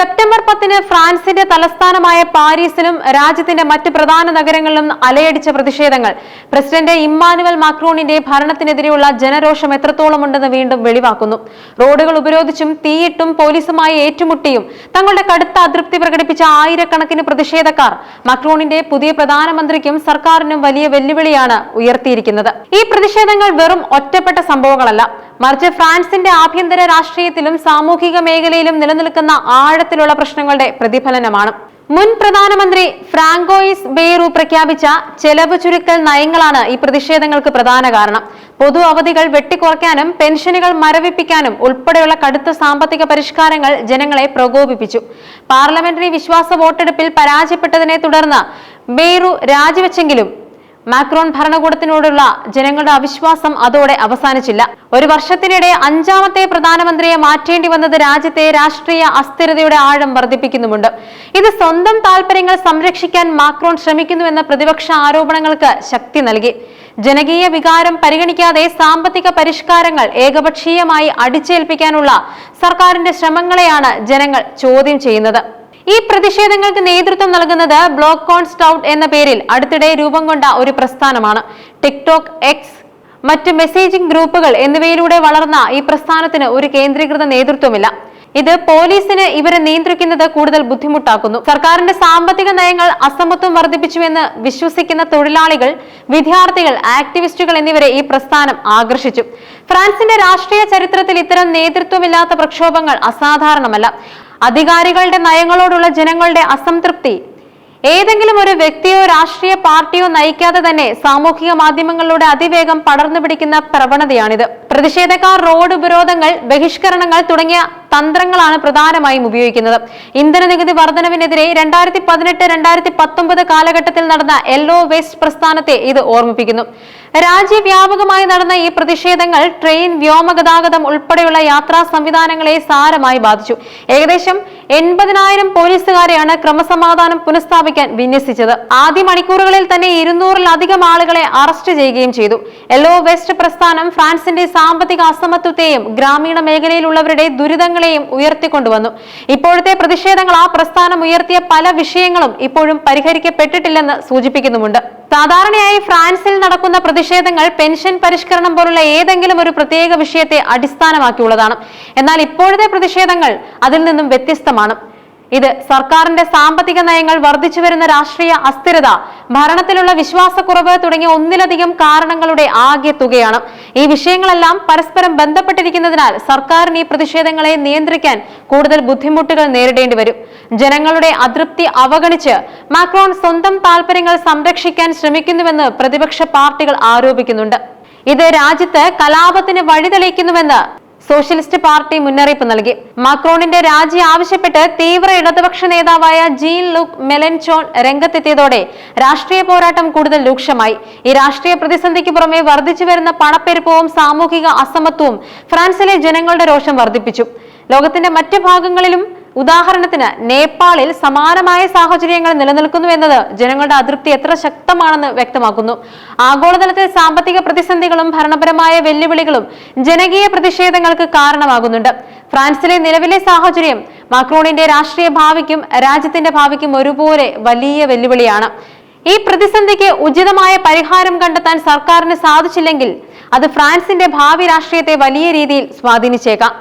September പത്തിന് ഫ്രാൻസിന്റെ തലസ്ഥാനമായ പാരീസിലും രാജ്യത്തിന്റെ മറ്റ് പ്രധാന നഗരങ്ങളിലും അലയടിച്ച പ്രതിഷേധങ്ങൾ. പ്രസിഡന്റ് ഇമ്മാനുവൽ മാക്രോണിന്റെ ഭരണത്തിനെതിരെയുള്ള ജനരോഷം എത്രത്തോളമുണ്ടെന്ന് വീണ്ടും വെളിവാക്കുന്നു. റോഡുകൾ ഉപരോധിച്ചും തീയിട്ടും പോലീസുമായി ഏറ്റുമുട്ടിയും തങ്ങളുടെ കടുത്ത അതൃപ്തി പ്രകടിപ്പിച്ച ആയിരക്കണക്കിന് പ്രതിഷേധക്കാർ മാക്രോണിന്റെ പുതിയ പ്രധാനമന്ത്രിക്കും സർക്കാരിനും വലിയ വെല്ലുവിളിയാണ് ഉയർത്തിയിരിക്കുന്നത്. ഈ പ്രതിഷേധങ്ങൾ വെറും ഒറ്റപ്പെട്ട സംഭവങ്ങളല്ല. മറിച്ച് ഫ്രാൻസിന്റെ ആഭ്യന്തര രാഷ്ട്രീയത്തിലും സാമൂഹിക മേഖലയിലും നിലനിൽക്കുന്ന ആഴത്തിലുള്ള പ്രശ്നങ്ങളുടെ പ്രതിഫലനമാണ്. മുൻ പ്രധാനമന്ത്രി ഫ്രാങ്കോയിസ് ബെയ്റു പ്രഖ്യാപിച്ച ചെലവ് ചുരുക്കൽ നയങ്ങളാണ് ഈ പ്രതിഷേധങ്ങൾക്ക് പ്രധാന കാരണം. പൊതു അവധികൾ വെട്ടിക്കുറയ്ക്കാനും പെൻഷനുകൾ മരവിപ്പിക്കാനും ഉൾപ്പെടെയുള്ള കടുത്ത സാമ്പത്തിക പരിഷ്കാരങ്ങൾ ജനങ്ങളെ പ്രകോപിപ്പിച്ചു. പാർലമെന്ററി വിശ്വാസ വോട്ടെടുപ്പിൽ പരാജയപ്പെട്ടതിനെ തുടർന്ന് ബെയ്റു രാജിവെച്ചെങ്കിലും മാക്രോൺ ഭരണകൂടത്തിനോടുള്ള ജനങ്ങളുടെ അവിശ്വാസം അതോടെ അവസാനിച്ചില്ല. ഒരു വർഷത്തിനിടെ അഞ്ചാമത്തെ പ്രധാനമന്ത്രിയെ മാറ്റേണ്ടി വന്നത് രാജ്യത്തെ രാഷ്ട്രീയ അസ്ഥിരതയുടെ ആഴം വർദ്ധിപ്പിക്കുന്നുമുണ്ട്. ഇത് സ്വന്തം താൽപര്യങ്ങൾ സംരക്ഷിക്കാൻ മാക്രോൺ ശ്രമിക്കുന്നുവെന്ന പ്രതിപക്ഷ ആരോപണങ്ങൾക്ക് ശക്തി നൽകി. ജനകീയ വികാരം പരിഗണിക്കാതെ സാമ്പത്തിക പരിഷ്കാരങ്ങൾ ഏകപക്ഷീയമായി അടിച്ചേൽപ്പിക്കാനുള്ള സർക്കാരിന്റെ ശ്രമങ്ങളെയാണ് ജനങ്ങൾ ചോദ്യം ചെയ്യുന്നത്. ഈ പ്രതിഷേധങ്ങൾക്ക് നേതൃത്വം നൽകുന്നത് ബ്ലോക്ക് കോൺ സ്റ്റൗട്ട് എന്ന പേരിൽ അടുത്തിടെ രൂപം കൊണ്ട ഒരു പ്രസ്ഥാനമാണ്. ടിക്ടോക്ക് എക്സ് മറ്റ് മെസ്സേജിംഗ് ഗ്രൂപ്പുകൾ എന്നിവയിലൂടെ വളർന്ന ഈ പ്രസ്ഥാനത്തിന് ഒരു കേന്ദ്രീകൃത നേതൃത്വമില്ല. ഇത് പോലീസിന് ഇവരെ നിയന്ത്രിക്കുന്നത് കൂടുതൽ ബുദ്ധിമുട്ടാക്കുന്നു. സർക്കാരിന്റെ സാമ്പത്തിക നയങ്ങൾ അസമത്വം വർദ്ധിപ്പിച്ചുവെന്ന് വിശ്വസിക്കുന്ന തൊഴിലാളികൾ വിദ്യാർത്ഥികൾ ആക്ടിവിസ്റ്റുകൾ എന്നിവരെ ഈ പ്രസ്ഥാനം ആകർഷിച്ചു. ഫ്രാൻസിന്റെ രാഷ്ട്രീയ ചരിത്രത്തിൽ ഇത്തരം നേതൃത്വമില്ലാത്ത പ്രക്ഷോഭങ്ങൾ അസാധാരണമല്ല. അധികാരികളുടെ നയങ്ങളോടുള്ള ജനങ്ങളുടെ അസംതൃപ്തി. ഏതെങ്കിലും ഒരു വ്യക്തിയോ രാഷ്ട്രീയ പാർട്ടിയോ നയിക്കാതെ തന്നെ സാമൂഹിക മാധ്യമങ്ങളിലൂടെ അതിവേഗം പടർന്നു പിടിക്കുന്ന പ്രവണതയാണിത്. പ്രതിഷേധക്കാർ റോഡ് ഉപരോധങ്ങൾ ബഹിഷ്കരണങ്ങൾ തുടങ്ങിയ തന്ത്രങ്ങളാണ് പ്രധാനമായും ഉപയോഗിക്കുന്നത്. ഇന്ധന നികുതി വർധനവിനെതിരെ രണ്ടായിരത്തി പതിനെട്ട് രണ്ടായിരത്തി പത്തൊമ്പത് കാലഘട്ടത്തിൽ നടന്ന യെല്ലോ വേസ്റ്റ് പ്രസ്ഥാനത്തെ ഇത് ഓർമ്മിപ്പിക്കുന്നു. രാജ്യവ്യാപകമായി നടന്ന ഈ പ്രതിഷേധങ്ങൾ ട്രെയിൻ വ്യോമഗതാഗതം ഉൾപ്പെടെയുള്ള യാത്രാ സംവിധാനങ്ങളെ സാരമായി ബാധിച്ചു. ഏകദേശം എൺപതിനായിരം പോലീസുകാരെയാണ് ക്രമസമാധാനം പുനഃസ്ഥാപിക്കാൻ വിന്യസിച്ചത്. ആദ്യ മണിക്കൂറുകളിൽ തന്നെ ഇരുന്നൂറിലധികം ആളുകളെ അറസ്റ്റ് ചെയ്യുകയും ചെയ്തു. യെല്ലോ വെസ്റ്റ് പ്രസ്ഥാനം ഫ്രാൻസിന്റെ സാമ്പത്തിക അസമത്വത്തെയും ഗ്രാമീണ മേഖലയിലുള്ളവരുടെ ദുരിതങ്ങളെയും ഉയർത്തിക്കൊണ്ടുവന്നു. ഇപ്പോഴത്തെ പ്രതിഷേധങ്ങൾ ആ പ്രസ്ഥാനം ഉയർത്തിയ പല വിഷയങ്ങളും ഇപ്പോഴും പരിഹരിക്കപ്പെട്ടിട്ടില്ലെന്ന് സൂചിപ്പിക്കുന്നുമുണ്ട്. സാധാരണയായി ഫ്രാൻസിൽ നടക്കുന്ന പ്രതിഷേധങ്ങൾ പെൻഷൻ പരിഷ്കരണം പോലുള്ള ഏതെങ്കിലും ഒരു പ്രത്യേക വിഷയത്തെ അടിസ്ഥാനമാക്കിയുള്ളതാണ്. എന്നാൽ ഇപ്പോഴത്തെ പ്രതിഷേധങ്ങൾ അതിൽ നിന്നും വ്യത്യസ്തമാണ്. ഇത് സർക്കാരിന്റെ സാമ്പത്തിക നയങ്ങൾ വർദ്ധിച്ചു വരുന്ന രാഷ്ട്രീയ അസ്ഥിരത ഭരണത്തിലുള്ള വിശ്വാസക്കുറവ് തുടങ്ങിയ ഒന്നിലധികം കാരണങ്ങളുടെ ആകെ തുകയാണ്. ഈ വിഷയങ്ങളെല്ലാം പരസ്പരം ബന്ധപ്പെട്ടിരിക്കുന്നതിനാൽ സർക്കാരിന് ഈ പ്രതിഷേധങ്ങളെ നിയന്ത്രിക്കാൻ കൂടുതൽ ബുദ്ധിമുട്ടുകൾ നേരിടേണ്ടി വരും. ജനങ്ങളുടെ അതൃപ്തി അവഗണിച്ച് മാക്രോൺ സ്വന്തം താൽപര്യങ്ങൾ സംരക്ഷിക്കാൻ ശ്രമിക്കുന്നുവെന്ന് പ്രതിപക്ഷ പാർട്ടികൾ ആരോപിക്കുന്നുണ്ട്. ഇത് രാജ്യത്ത് കലാപത്തിന് വഴിതെളിയിക്കുന്നുവെന്ന് സോഷ്യലിസ്റ്റ് പാർട്ടി മുന്നറിയിപ്പ് നൽകി. മാക്രോണിന്റെ രാജി ആവശ്യപ്പെട്ട് തീവ്ര ഇടതുപക്ഷ നേതാവായ ജീൻ ലുക് മെലൻചോൺ രംഗത്തെത്തിയതോടെ രാഷ്ട്രീയ പോരാട്ടം കൂടുതൽ രൂക്ഷമായി. ഈ രാഷ്ട്രീയ പ്രതിസന്ധിക്ക് പുറമെ വർദ്ധിച്ചു വരുന്ന പണപ്പെരുപ്പവും സാമൂഹിക അസമത്വവും ഫ്രാൻസിലെ ജനങ്ങളുടെ രോഷം വർദ്ധിപ്പിച്ചു. ലോകത്തിന്റെ മറ്റ് ഭാഗങ്ങളിലും ഉദാഹരണത്തിന് നേപ്പാളിൽ സമാനമായ സാഹചര്യങ്ങൾ നിലനിൽക്കുന്നു എന്നത് ജനങ്ങളുടെ അതൃപ്തി എത്ര ശക്തമാണെന്ന് വ്യക്തമാക്കുന്നു. ആഗോളതലത്തിൽ സാമ്പത്തിക പ്രതിസന്ധികളും ഭരണപരമായ വെല്ലുവിളികളും ജനകീയ പ്രതിഷേധങ്ങൾക്ക് കാരണമാകുന്നുണ്ട്. ഫ്രാൻസിലെ നിലവിലെ സാഹചര്യം മാക്രോണിന്റെ രാഷ്ട്രീയ ഭാവിക്കും രാജ്യത്തിന്റെ ഭാവിക്കും ഒരുപോലെ വലിയ വെല്ലുവിളിയാണ്. ഈ പ്രതിസന്ധിക്ക് ഉചിതമായ പരിഹാരം കണ്ടെത്താൻ സർക്കാരിന് സാധിച്ചില്ലെങ്കിൽ അത് ഫ്രാൻസിന്റെ ഭാവി രാഷ്ട്രീയത്തെ വലിയ രീതിയിൽ സ്വാധീനിച്ചേക്കാം.